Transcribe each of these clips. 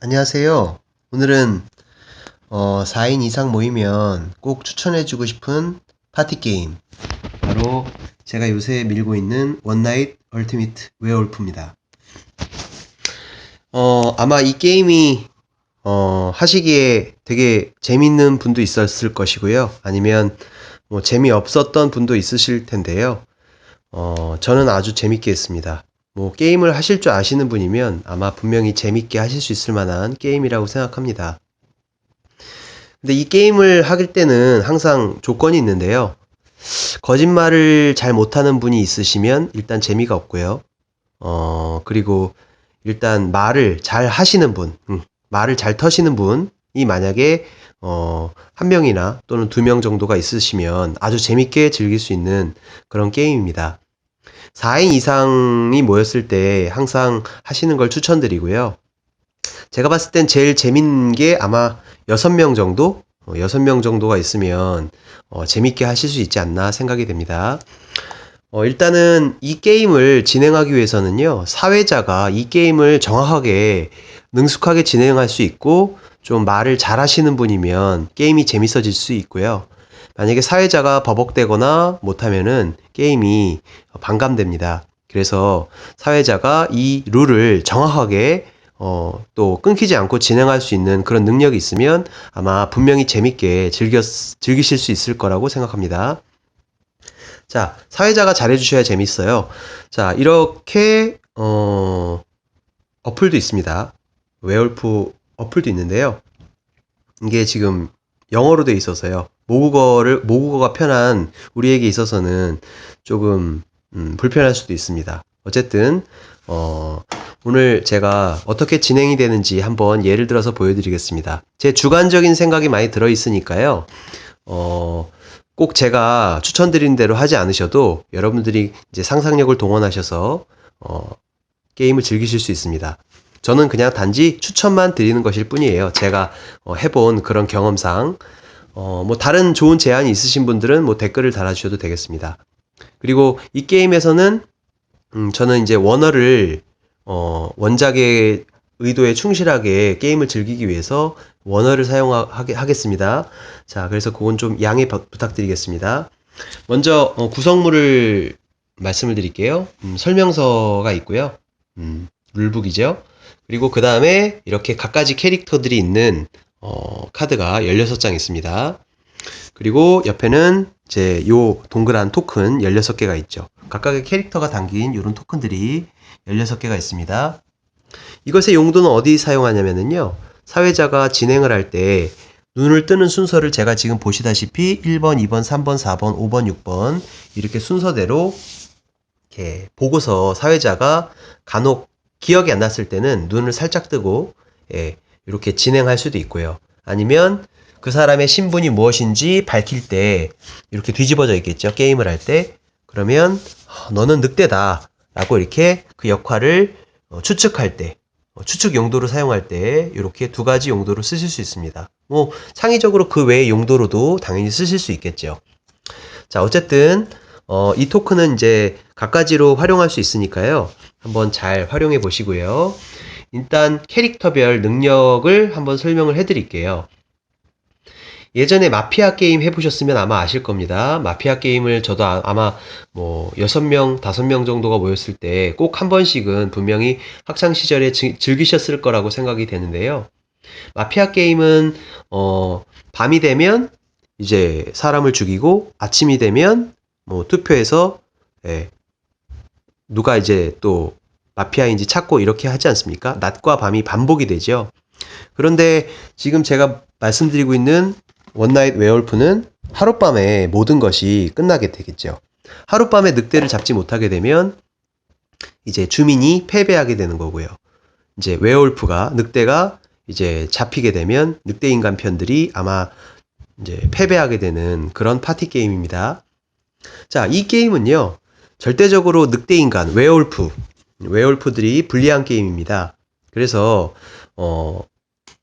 안녕하세요. 오늘은 어, 4인 이상 모이면 꼭 추천해주고 싶은 파티 게임. 바로 제가 요새 밀고 있는 원나잇 얼티미트 웨어울프입니다. 어, 아마 이 게임이 어, 하시기에 되게 재밌는 분도 있었을 것이고요. 아니면 뭐 재미없었던 분도 있으실 텐데요. 어, 저는 아주 재밌게 했습니다. 뭐 게임을 하실 줄 아시는 분이면 아마 분명히 재밌게 하실 수 있을 만한 게임이라고 생각합니다. 근데 이 게임을 하길 때는 항상 조건이 있는데요. 거짓말을 잘 못하는 분이 있으시면 일단 재미가 없고요. 어, 그리고 일단 말을 잘 하시는 분, 음, 말을 잘 터시는 분이 만약에 어, 한 명이나 또는 두 명 정도가 있으시면 아주 재밌게 즐길 수 있는 그런 게임입니다. 4인 이상이 모였을 때 항상 하시는 걸 추천드리고요. 제가 봤을 땐 제일 재밌는 게 아마 6명 정도? 어, 6명 정도가 있으면 어, 재밌게 하실 수 있지 않나 생각이 됩니다. 어, 일단은 이 게임을 진행하기 위해서는요, 사회자가 이 게임을 정확하게 능숙하게 진행할 수 있고, 좀 말을 잘 하시는 분이면 게임이 재밌어질 수 있고요. 만약에 사회자가 버벅대거나 못하면은 게임이 반감됩니다. 그래서 사회자가 이 룰을 정확하게 어, 또 끊기지 않고 진행할 수 있는 그런 능력이 있으면 아마 분명히 재밌게 즐겨, 즐기실 수 있을 거라고 생각합니다. 자, 사회자가 잘해주셔야 재밌어요. 자, 이렇게, 어, 어플도 있습니다. 웨얼프 어플도 있는데요. 이게 지금 영어로 돼 있어서요. 모국어를, 모국어가 편한 우리에게 있어서는 조금, 음, 불편할 수도 있습니다. 어쨌든, 어, 오늘 제가 어떻게 진행이 되는지 한번 예를 들어서 보여드리겠습니다. 제 주관적인 생각이 많이 들어 있으니까요. 어, 꼭 제가 추천드린 대로 하지 않으셔도 여러분들이 이제 상상력을 동원하셔서 어, 게임을 즐기실 수 있습니다. 저는 그냥 단지 추천만 드리는 것일 뿐이에요. 제가 어, 해본 그런 경험상 어, 뭐 다른 좋은 제안이 있으신 분들은 뭐 댓글을 달아주셔도 되겠습니다. 그리고 이 게임에서는 음, 저는 이제 원어를 어, 원작의 의도에 충실하게 게임을 즐기기 위해서 원어를 사용하겠습니다. 자, 그래서 그건 좀 양해 부탁드리겠습니다. 먼저 어, 구성물을 말씀을 드릴게요. 음, 설명서가 있고요. 음, 룰북이죠. 그리고 그 다음에 이렇게 각가지 캐릭터들이 있는 어, 카드가 16장 있습니다. 그리고 옆에는 이제 요 동그란 토큰 16개가 있죠. 각각의 캐릭터가 담긴 이런 토큰들이 16개가 있습니다. 이것의 용도는 어디 사용하냐면요. 사회자가 진행을 할 때 눈을 뜨는 순서를 제가 지금 보시다시피 1번, 2번, 3번, 4번, 5번, 6번 이렇게 순서대로 이렇게 보고서 사회자가 간혹 기억이 안 났을 때는 눈을 살짝 뜨고 예, 이렇게 진행할 수도 있고요. 아니면 그 사람의 신분이 무엇인지 밝힐 때 이렇게 뒤집어져 있겠죠. 게임을 할 때. 그러면 어, 너는 늑대다. 라고 이렇게 그 역할을 어, 추측할 때 어, 추측 용도로 사용할 때 이렇게 두 가지 용도로 쓰실 수 있습니다. 뭐 창의적으로 그 외의 용도로도 당연히 쓰실 수 있겠죠. 자 어쨌든 어, 이 토큰은 이제 각가지로 활용할 수 있으니까요. 한번 잘 활용해 보시고요. 일단 캐릭터별 능력을 한번 설명을 해 드릴게요. 예전에 마피아 게임 해보셨으면 아마 아실 겁니다. 마피아 게임을 저도 아, 마 뭐 6명, 5명 정도가 모였을 때 꼭 한 번씩은 분명히 학창 시절에 즐기셨을 거라고 생각이 되는데요. 마피아 게임은 어 밤이 되면 이제 사람을 죽이고 아침이 되면 뭐 투표해서 예, 누가 이제 또 마피아인지 찾고 이렇게 하지 않습니까? 낮과 밤이 반복이 되죠. 그런데 지금 제가 말씀드리고 있는 원나잇 웨얼프는 하룻밤에 모든 것이 끝나게 되겠죠. 하룻밤에 늑대를 잡지 못하게 되면 이제 주민이 패배하게 되는 거고요. 이제 웨얼프가 늑대가 이제 잡히게 되면 늑대 인간 편들이 아마 이제 패배하게 되는 그런 파티 게임입니다. 자, 이 게임은요. 절대적으로 늑대 인간, 웨얼프, 웨얼프들이 불리한 게임입니다. 그래서 어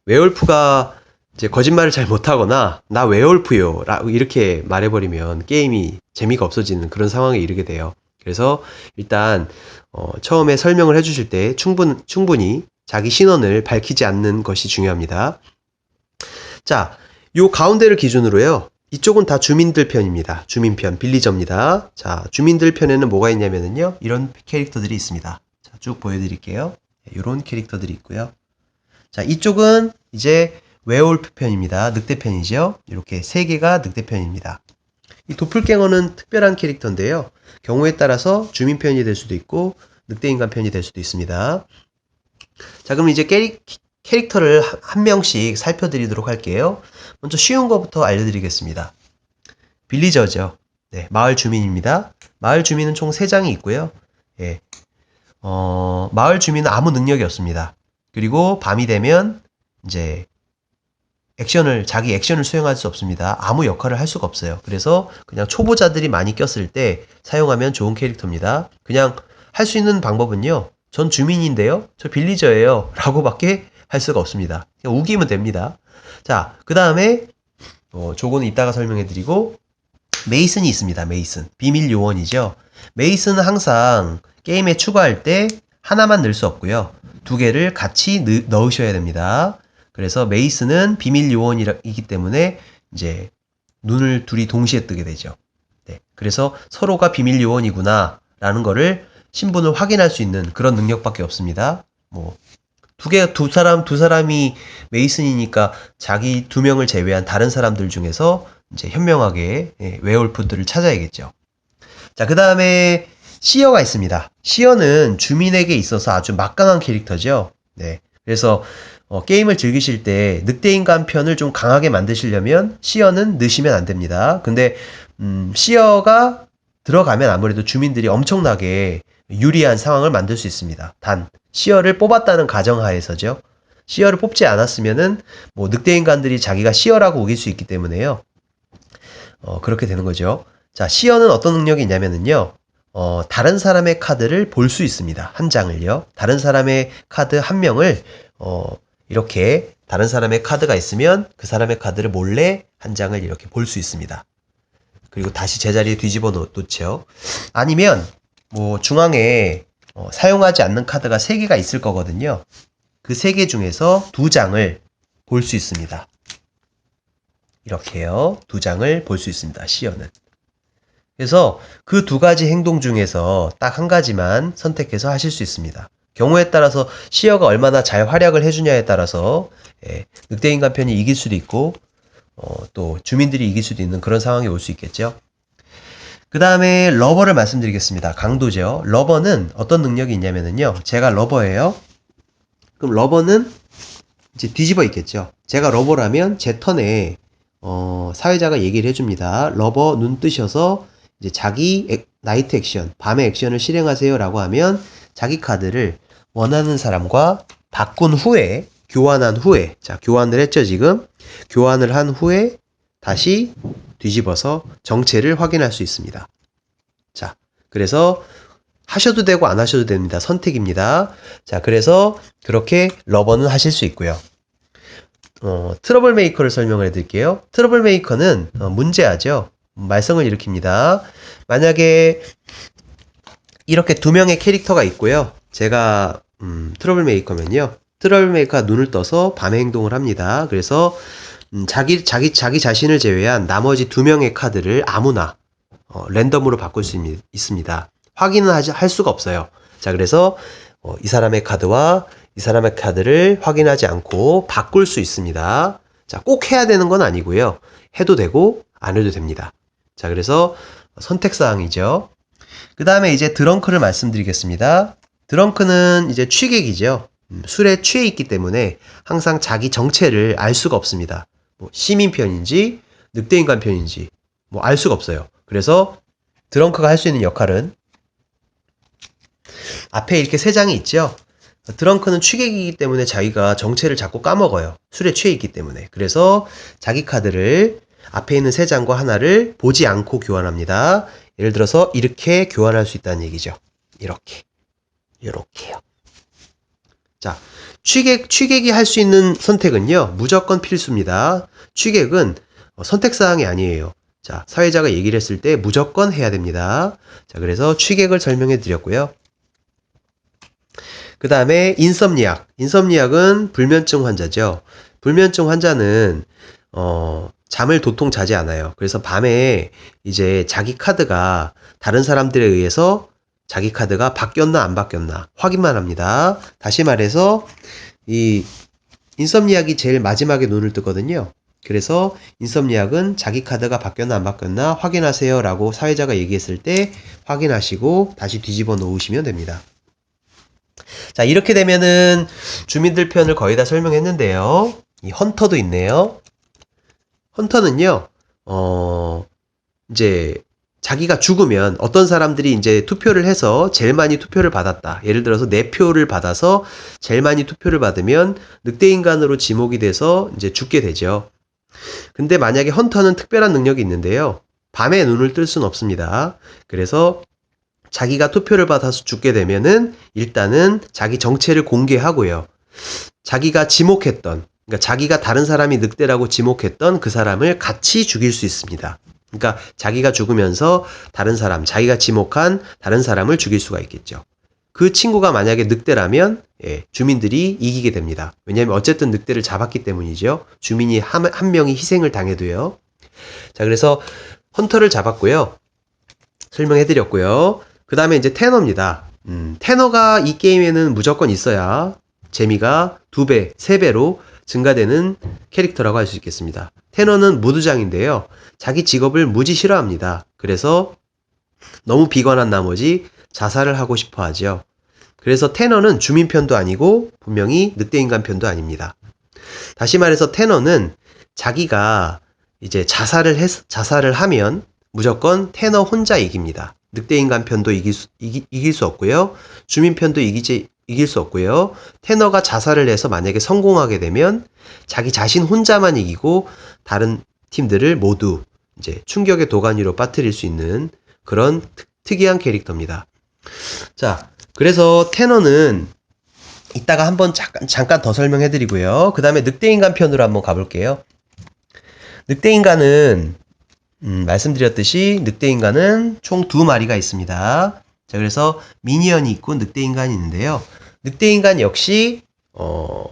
웨얼프가 이제 거짓말을 잘 못하거나 나 웨얼프요 라고 이렇게 말해버리면 게임이 재미가 없어지는 그런 상황에 이르게 돼요. 그래서 일단 어, 처음에 설명을 해주실 때 충분, 충분히 자기 신원을 밝히지 않는 것이 중요합니다. 자, 요 가운데를 기준으로요. 이쪽은 다 주민들 편입니다. 주민 편, 빌리저입니다. 자, 주민들 편에는 뭐가 있냐면요. 이런 캐릭터들이 있습니다. 자, 쭉 보여드릴게요. 이런 캐릭터들이 있고요. 자, 이쪽은 이제 웨올프 편입니다. 늑대 편이죠. 이렇게 세 개가 늑대 편입니다. 이 도플갱어는 특별한 캐릭터인데요. 경우에 따라서 주민 편이 될 수도 있고 늑대 인간 편이 될 수도 있습니다. 자, 그럼 이제 캐릭, 캐릭터를 한- 한 명씩 살펴드리도록 할게요. 먼저 쉬운 것부터 알려드리겠습니다. 빌리저죠. 네, 마을 주민입니다. 마을 주민은 총 3장이 있고요. 예. 어, 마을 주민은 아무 능력이 없습니다. 그리고 밤이 되면 이제 액션을 자기 액션을 수행할 수 없습니다. 아무 역할을 할 수가 없어요. 그래서 그냥 초보자들이 많이 꼈을 때 사용하면 좋은 캐릭터입니다. 그냥 할 수 있는 방법은요. 전 주민인데요. 저 빌리저예요. 라고밖에 할 수가 없습니다. 그냥 우기면 됩니다. 자, 그 다음에 어, 조고는 이따가 설명해 드리고 메이슨이 있습니다. 메이슨. 비밀 요원이죠. 메이슨은 항상 게임에 추가할 때 하나만 넣을 수 없고요. 두 개를 같이 넣, 넣으셔야 됩니다. 그래서 메이슨은 비밀 요원이기 때문에 이제 눈을 둘이 동시에 뜨게 되죠. 네. 그래서 서로가 비밀 요원이구나 라는 거를 신분을 확인할 수 있는 그런 능력밖에 없습니다. 뭐 두 개, 두 사람, 두 사람이 메이슨이니까 자기 두 명을 제외한 다른 사람들 중에서 이제 현명하게 예, 웨올프들을 찾아야겠죠. 자, 그 다음에 시어가 있습니다. 시어는 주민에게 있어서 아주 막강한 캐릭터죠. 네. 그래서 어, 게임을 즐기실 때 늑대인간 편을 좀 강하게 만드시려면 시어는 넣으시면 안 됩니다. 근데 음, 시어가 들어가면 아무래도 주민들이 엄청나게 유리한 상황을 만들 수 있습니다. 단 시어를 뽑았다는 가정하에서죠. 시어를 뽑지 않았으면은 뭐 늑대인간들이 자기가 시어라고 우길 수 있기 때문에요. 어, 그렇게 되는 거죠. 자, 시어는 어떤 능력이 있냐면은요. 어, 다른 사람의 카드를 볼 수 있습니다. 한 장을요. 다른 사람의 카드 한 명을 어, 이렇게 다른 사람의 카드가 있으면 그 사람의 카드를 몰래 한 장을 이렇게 볼 수 있습니다. 그리고 다시 제자리에 뒤집어 놓, 놓죠. 아니면 뭐 중앙에 어, 사용하지 않는 카드가 3개가 있을 거거든요. 그 3개 중에서 두 장을 볼 수 있습니다. 이렇게요. 두 장을 볼 수 있습니다. 시어는. 그래서 그 두 가지 행동 중에서 딱 한 가지만 선택해서 하실 수 있습니다. 경우에 따라서 시어가 얼마나 잘 활약을 해주냐에 따라서 예, 늑대인간 편이 이길 수도 있고 어, 또 주민들이 이길 수도 있는 그런 상황이 올 수 있겠죠. 그 다음에 러버를 말씀드리겠습니다. 강도죠. 러버는 어떤 능력이 있냐면요. 제가 러버예요. 그럼 러버는 이제 뒤집어 있겠죠. 제가 러버라면 제 턴에 어, 사회자가 얘기를 해줍니다. 러버 눈 뜨셔서 이제 자기 액- 나이트 액션, 밤의 액션을 실행하세요라고 하면 자기 카드를 원하는 사람과 바꾼 후에 교환한 후에 자 교환을 했죠 지금 교환을 한 후에 다시 뒤집어서 정체를 확인할 수 있습니다. 자 그래서 하셔도 되고 안 하셔도 됩니다. 선택입니다. 자 그래서 그렇게 러버는 하실 수 있고요. 어, 트러블 메이커를 설명을 해드릴게요. 트러블 메이커는 어, 문제아죠. 말썽을 일으킵니다. 만약에 이렇게 두 명의 캐릭터가 있고요. 제가 음, 트러블 메이커면요. 트러블 메이커가 눈을 떠서 밤에 행동을 합니다. 그래서 음, 자기 자기 자기 자신을 제외한 나머지 두 명의 카드를 아무나 어, 랜덤으로 바꿀 수 있, 있습니다. 확인은 하지, 할 수가 없어요. 자, 그래서 어, 이 사람의 카드와 이 사람의 카드를 확인하지 않고 바꿀 수 있습니다. 자, 꼭 해야 되는 건 아니고요. 해도 되고 안 해도 됩니다. 자, 그래서 선택사항이죠. 그 다음에 이제 드렁크를 말씀드리겠습니다. 드렁크는 이제 취객이죠. 음, 술에 취해 있기 때문에 항상 자기 정체를 알 수가 없습니다. 뭐 시민 편인지 늑대인간 편인지 뭐 알 수가 없어요. 그래서 드렁크가 할 수 있는 역할은 앞에 이렇게 세 장이 있죠. 드렁크는 취객이기 때문에 자기가 정체를 자꾸 까먹어요. 술에 취해 있기 때문에. 그래서 자기 카드를 앞에 있는 세 장과 하나를 보지 않고 교환합니다. 예를 들어서 이렇게 교환할 수 있다는 얘기죠. 이렇게. 이렇게요. 자, 취객, 취객이 할 수 있는 선택은요, 무조건 필수입니다. 취객은 어, 선택사항이 아니에요. 자, 사회자가 얘기를 했을 때 무조건 해야 됩니다. 자, 그래서 취객을 설명해 드렸고요. 그 다음에 인썸니악. 인썸니악은 불면증 환자죠. 불면증 환자는 어, 잠을 도통 자지 않아요. 그래서 밤에 이제 자기 카드가 다른 사람들에 의해서 자기 카드가 바뀌었나 안 바뀌었나 확인만 합니다. 다시 말해서 이 인썸니악이 제일 마지막에 눈을 뜨거든요. 그래서 인썸니악은 자기 카드가 바뀌었나 안 바뀌었나 확인하세요 라고 사회자가 얘기했을 때 확인하시고 다시 뒤집어 놓으시면 됩니다. 자, 이렇게 되면은 주민들 편을 거의 다 설명했는데요. 이 헌터도 있네요. 헌터는요, 어, 이제 자기가 죽으면 어떤 사람들이 이제 투표를 해서 제일 많이 투표를 받았다. 예를 들어서 네 표를 받아서 제일 많이 투표를 받으면 늑대인간으로 지목이 돼서 이제 죽게 되죠. 근데 만약에 헌터는 특별한 능력이 있는데요. 밤에 눈을 뜰 수는 없습니다. 그래서 자기가 투표를 받아서 죽게 되면은 일단은 자기 정체를 공개하고요. 자기가 지목했던, 그러니까 자기가 다른 사람이 늑대라고 지목했던 그 사람을 같이 죽일 수 있습니다. 그러니까 자기가 죽으면서 다른 사람, 자기가 지목한 다른 사람을 죽일 수가 있겠죠. 그 친구가 만약에 늑대라면 예, 주민들이 이기게 됩니다. 왜냐하면 어쨌든 늑대를 잡았기 때문이죠. 주민이 한, 한 명이 희생을 당해도요. 자, 그래서 헌터를 잡았고요. 설명해드렸고요. 그 다음에 이제 테너입니다. 음, 테너가 이 게임에는 무조건 있어야 재미가 두 배, 세 배로 증가되는 캐릭터라고 할 수 있겠습니다. 테너는 무두장인데요. 자기 직업을 무지 싫어합니다. 그래서 너무 비관한 나머지 자살을 하고 싶어 하죠. 그래서 테너는 주민 편도 아니고 분명히 늑대인간 편도 아닙니다. 다시 말해서 테너는 자기가 이제 자살을 했, 자살을 하면 무조건 테너 혼자 이깁니다. 늑대인간 편도 이길 수, 이기, 이길 수 없고요. 주민 편도 이기지, 이길 수 없고요. 테너가 자살을 해서 만약에 성공하게 되면 자기 자신 혼자만 이기고 다른 팀들을 모두 이제 충격의 도가니로 빠뜨릴 수 있는 그런 특, 특이한 캐릭터입니다. 자, 그래서 테너는 이따가 한번 잠깐, 잠깐 더 설명해 드리고요. 그 다음에 늑대인간 편으로 한번 가볼게요. 늑대인간은, 음, 말씀드렸듯이 늑대인간은 총 두 마리가 있습니다. 자, 그래서 미니언이 있고 늑대인간이 있는데요. 늑대인간 역시, 어,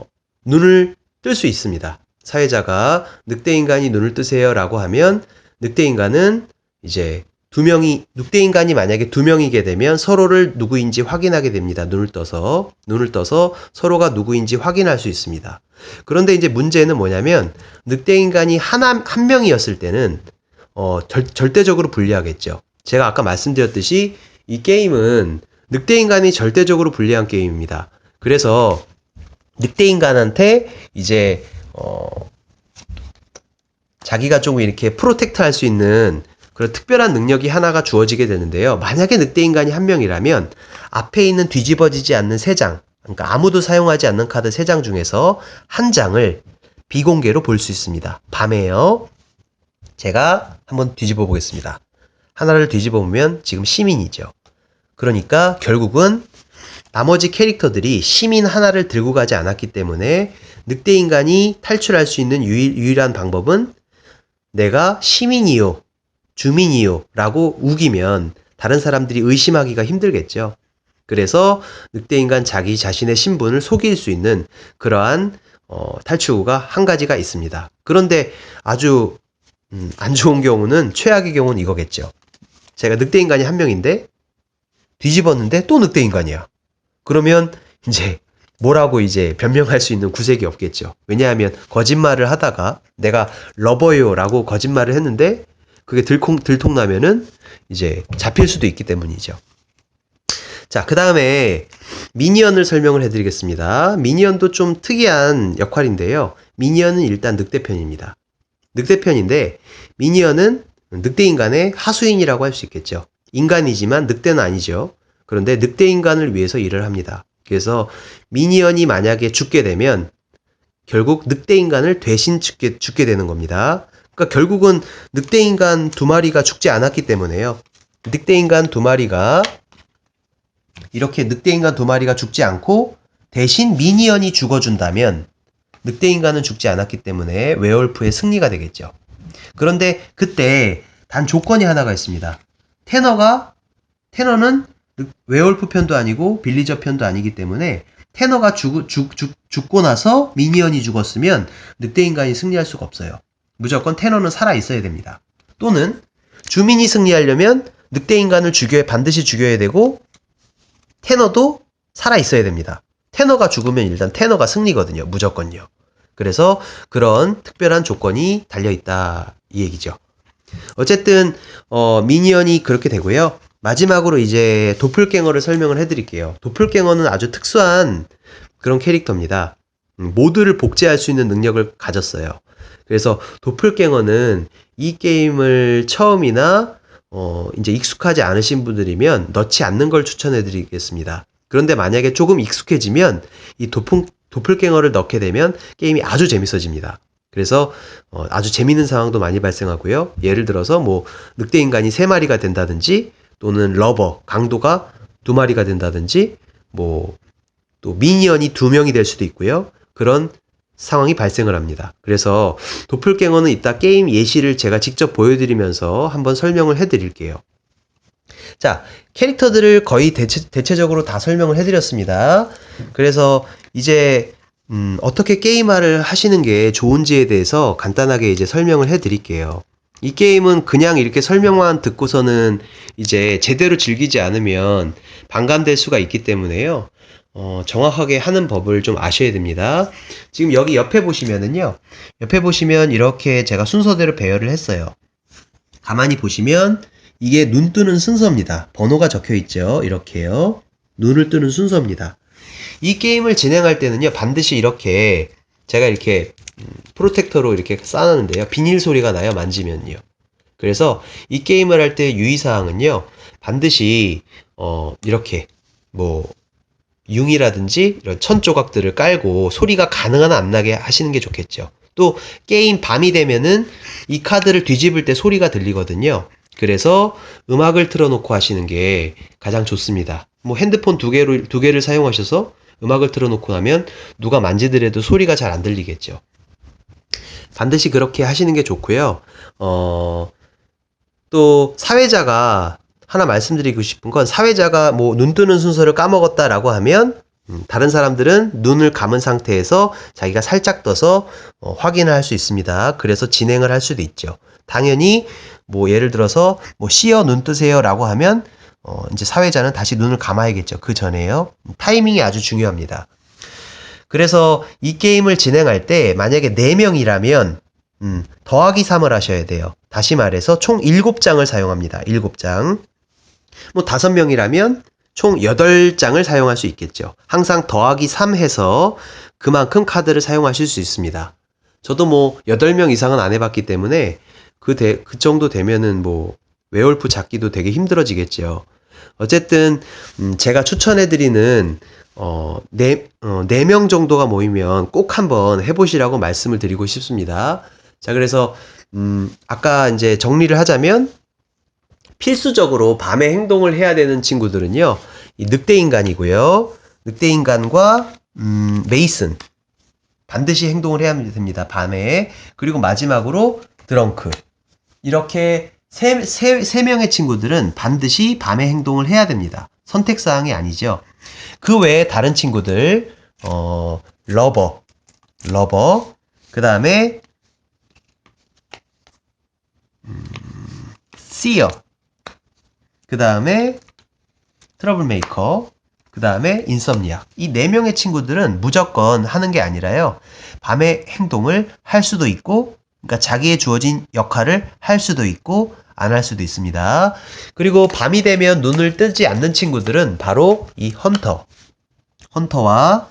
눈을 뜰 수 있습니다. 사회자가 늑대인간이 눈을 뜨세요 라고 하면 늑대인간은 이제 두 명이 늑대 인간이 만약에 두 명이게 되면 서로를 누구인지 확인하게 됩니다. 눈을 떠서 눈을 떠서 서로가 누구인지 확인할 수 있습니다. 그런데 이제 문제는 뭐냐면 늑대 인간이 하나 한 명이었을 때는 어 절, 절대적으로 불리하겠죠. 제가 아까 말씀드렸듯이 이 게임은 늑대 인간이 절대적으로 불리한 게임입니다. 그래서 늑대 인간한테 이제 어 자기가 조금 이렇게 프로텍트 할 수 있는 그런 특별한 능력이 하나가 주어지게 되는데요. 만약에 늑대 인간이 한 명이라면 앞에 있는 뒤집어지지 않는 세 장, 그러니까 아무도 사용하지 않는 카드 세 장 중에서 한 장을 비공개로 볼 수 있습니다. 밤에요. 제가 한번 뒤집어 보겠습니다. 하나를 뒤집어 보면 지금 시민이죠. 그러니까 결국은 나머지 캐릭터들이 시민 하나를 들고 가지 않았기 때문에 늑대 인간이 탈출할 수 있는 유일, 유일 한 방법은 내가 시민이요. 주민이요. 라고 우기면 다른 사람들이 의심하기가 힘들겠죠. 그래서 늑대 인간 자기 자신의 신분을 속일 수 있는 그러한 어, 탈출구가 한 가지가 있습니다. 그런데 아주 음, 안 좋은 경우는 최악의 경우는 이거겠죠. 제가 늑대 인간이 한 명인데 뒤집었는데 또 늑대 인간이야. 그러면 이제 뭐라고 이제 변명할 수 있는 구색이 없겠죠. 왜냐하면 거짓말을 하다가 내가 러버요라고 거짓말을 했는데 그게 들콩, 들통나면은 이제 잡힐 수도 있기 때문이죠. 자, 그 다음에 미니언을 설명을 해드리겠습니다. 미니언도 좀 특이한 역할인데요. 미니언은 일단 늑대편입니다. 늑대편인데, 미니언은 늑대 인간의 하수인이라고 할 수 있겠죠. 인간이지만 늑대는 아니죠. 그런데 늑대 인간을 위해서 일을 합니다. 그래서 미니언이 만약에 죽게 되면 결국 늑대 인간을 대신 죽게, 죽게 되는 겁니다. 그러니까 결국은 늑대 인간 두 마리가 죽지 않았기 때문에요. 늑대 인간 두 마리가 이렇게 늑대 인간 두 마리가 죽지 않고 대신 미니언이 죽어준다면 늑대 인간은 죽지 않았기 때문에 웨얼프의 승리가 되겠죠. 그런데 그때 단 조건이 하나가 있습니다. 테너가 테너는 웨얼프 편도 아니고 빌리저 편도 아니기 때문에 테너가 죽, 죽, 죽, 죽고 나서 미니언이 죽었으면 늑대 인간이 승리할 수가 없어요. 무조건 테너는 살아 있어야 됩니다. 또는 주민이 승리하려면 늑대 인간을 죽여야 반드시 죽여야 되고 테너도 살아 있어야 됩니다. 테너가 죽으면 일단 테너가 승리거든요. 무조건요. 그래서 그런 특별한 조건이 달려 있다 이 얘기죠. 어쨌든 어, 미니언이 그렇게 되고요. 마지막으로 이제 도플갱어를 설명을 해드릴게요. 도플갱어는 아주 특수한 그런 캐릭터입니다. 음, 모두를 복제할 수 있는 능력을 가졌어요. 그래서 도플갱어는 이 게임을 처음이나 어, 이제 익숙하지 않으신 분들이면 넣지 않는 걸 추천해 드리겠습니다. 그런데 만약에 조금 익숙해지면 이 도플, 도플갱어를 넣게 되면 게임이 아주 재밌어집니다. 그래서 어, 아주 재밌는 상황도 많이 발생하고요. 예를 들어서 뭐 늑대 인간이 세 마리가 된다든지 또는 러버 강도가 두 마리가 된다든지 뭐 또 미니언이 두 명이 될 수도 있고요. 그런 상황이 발생을 합니다. 그래서 도플갱어는 이따 게임 예시를 제가 직접 보여드리면서 한번 설명을 해드릴게요. 자, 캐릭터들을 거의 대체, 대체적으로 다 설명을 해드렸습니다. 그래서 이제 음, 어떻게 게임화를 하시는 게 좋은지에 대해서 간단하게 이제 설명을 해드릴게요. 이 게임은 그냥 이렇게 설명만 듣고서는 이제 제대로 즐기지 않으면 반감될 수가 있기 때문에요. 어, 정확하게 하는 법을 좀 아셔야 됩니다. 지금 여기 옆에 보시면은요. 옆에 보시면 이렇게 제가 순서대로 배열을 했어요. 가만히 보시면 이게 눈 뜨는 순서입니다. 번호가 적혀 있죠. 이렇게요. 눈을 뜨는 순서입니다. 이 게임을 진행할 때는요. 반드시 이렇게 제가 이렇게 음, 프로텍터로 이렇게 쌓았는데요. 비닐 소리가 나요. 만지면요. 그래서 이 게임을 할 때 유의사항은요. 반드시 어, 이렇게 뭐 융이라든지 이런 천 조각들을 깔고 소리가 가능한 안 나게 하시는 게 좋겠죠. 또 게임 밤이 되면은 이 카드를 뒤집을 때 소리가 들리거든요. 그래서 음악을 틀어놓고 하시는 게 가장 좋습니다. 뭐 핸드폰 두 개를 두 개를 사용하셔서 음악을 틀어놓고 나면 누가 만지더라도 소리가 잘 안 들리겠죠. 반드시 그렇게 하시는 게 좋고요. 어, 또 사회자가 하나 말씀드리고 싶은 건 사회자가 뭐 눈 뜨는 순서를 까먹었다라고 하면 음, 다른 사람들은 눈을 감은 상태에서 자기가 살짝 떠서 어, 확인을 할 수 있습니다. 그래서 진행을 할 수도 있죠. 당연히 뭐 예를 들어서 뭐 쉬어 눈 뜨세요라고 하면 어, 이제 사회자는 다시 눈을 감아야겠죠. 그 전에요. 타이밍이 아주 중요합니다. 그래서 이 게임을 진행할 때 만약에 4명이라면 음, 더하기 3을 하셔야 돼요. 다시 말해서 총 7장을 사용합니다. 7장. 뭐 5명이라면 총 8장을 사용할 수 있겠죠. 항상 더하기 3 해서 그만큼 카드를 사용하실 수 있습니다. 저도 뭐 8명 이상은 안 해봤기 때문에 그, 대, 그 정도 되면은 뭐 웨올프 잡기도 되게 힘들어지겠죠. 어쨌든 음, 제가 추천해드리는 어, 네, 어, 4명 정도가 모이면 꼭 한번 해보시라고 말씀을 드리고 싶습니다. 자, 그래서, 음, 아까 이제 정리를 하자면, 필수적으로 밤에 행동을 해야 되는 친구들은요, 이 늑대 인간이고요. 늑대 인간과, 음, 메이슨. 반드시 행동을 해야 됩니다. 밤에. 그리고 마지막으로 드렁크. 이렇게 세, 세, 세 명의 친구들은 반드시 밤에 행동을 해야 됩니다. 선택사항이 아니죠. 그 외에 다른 친구들, 어, 러버, 러버, 그 다음에, 음, 시어, 그 다음에, 트러블 메이커, 그 다음에 인썸니아. 이네 명의 친구들은 무조건 하는 게 아니라요. 밤에 행동을 할 수도 있고, 그러니까 자기의 주어진 역할을 할 수도 있고, 안 할 수도 있습니다. 그리고 밤이 되면 눈을 뜨지 않는 친구들은 바로 이 헌터, 헌터와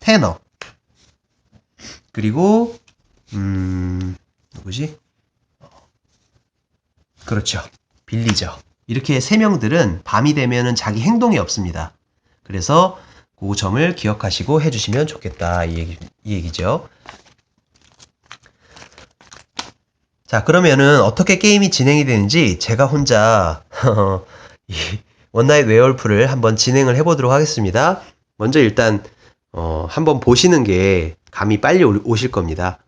테너, 그리고 음 누구지? 그렇죠, 빌리저. 이렇게 세 명들은 밤이 되면은 자기 행동이 없습니다. 그래서 그 점을 기억하시고 해주시면 좋겠다 이, 얘기, 이 얘기죠. 자, 그러면은 어떻게 게임이 진행이 되는지 제가 혼자 이 원나잇 웨얼프를 한번 진행을 해보도록 하겠습니다. 먼저 일단 어, 한번 보시는 게 감이 빨리 오- 오실 겁니다.